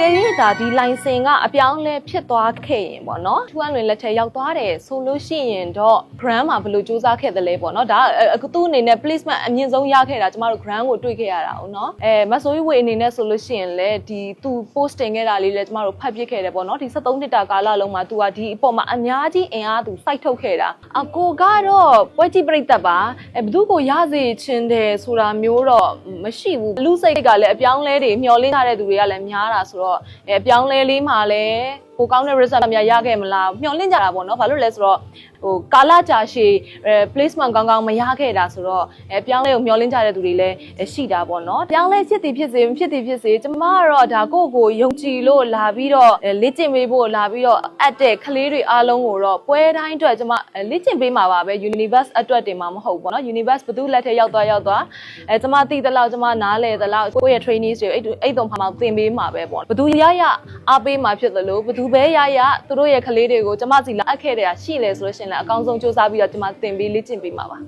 ကယ်၍ဒါဒီ license ကအပြောင်းလဲဖြစ်သွားခဲ့ရင်ပေါ့နော်ထူးအလွင်လက်ထက်ရောက်သွားတယ်ဆိုလို့ရှိရင်တော့ grant မှာဘယ်လိုစူးစမ်းခဲ့သလဲပေါ့နော်ဒါအခုသူ့အနေနဲ့ placement အမြင့်ဆုံးရခဲ့တာကျမတို့ grant ကိုတွေ့ခဲ့ရတာ哦နော်အဲမဆိုးဝေအနေနဲ့ဆိုလို့ရှိရင်လည်းဒီသူ post တင်ခဲ့တာလေးလည်းကျမတို့ဖတ်ပြခဲ့တယ်ပေါ့နော်ဒီ73နှစ်တာကာလလုံးမှာသူကဒီအပေါ်မှာအများကြီးအင်အားသူစိုက်ထုတ်ခဲ့တာအကိုကတော့ပွဲကြည့်ပြိတ္တပါအဲဘသူကိုရစေခြင်းတယ်ဆိုတာမျိုးတော့မရှိဘူးလူစိတ်ကလည်းအပြောင်းလဲတွေမျောလင်းထားတဲ့သူတွေကလည်းများတာဆိုတော့အဲအပြောင်းလဲလေးမှာလည်းကိုကောင်းတဲ့ result များရခဲ့မလားမျောလင့်ကြတာပေါ့နော်ဘာလို့လဲဆိုတော့ဟိုကာလကြာရှည်အဲ placement ကောင်းကောင်းမရခဲ့တာဆိုတော့အဲပြောင်းလဲကိုမျောလင့်ကြတဲ့သူတွေလည်းရှိတာပေါ့နော်ပြောင်းလဲဖြစ်သည်ဖြစ်စေမဖြစ်သည်ဖြစ်စေကျမကတော့ဒါကိုယ့်ကိုယုံကြည်လို့လာပြီးတော့အဲလေ့ကျင့်ပေးဖို့လာပြီးတော့အပ်တဲ့ကလေးတွေအားလုံးကိုတော့ပွဲတိုင်းအတွက်ကျမအဲလေ့ကျင့်ပေးမှာပါပဲ universe အတွက်တင်မှာမဟုတ်ဘူးပေါ့နော် universe ဘယ်သူလက်ထက်ရောက်သွားရောက်သွားအဲကျမသိသလောက်ကျမနားလေသလောက်ကိုယ့်ရဲ့ trainees တွေအဲ့အဲ့တုံဖာမှာသင်ပေးမှာပဲပေါ့ဘယ်သူရရအားပေးမှာဖြစ်သလိုဘယ်သူပဲရရသူတို့ရဲ့ကလေးတွေကိုကျမစီလာအပ်ခဲ့တဲ့ရှိလဲဆိုလို့ရှိရင်လည်းအကောင်းဆုံးစူးစမ်းပြီးတော့ကျမသင်ပေးလေ့ကျင့်ပေးမှာပါ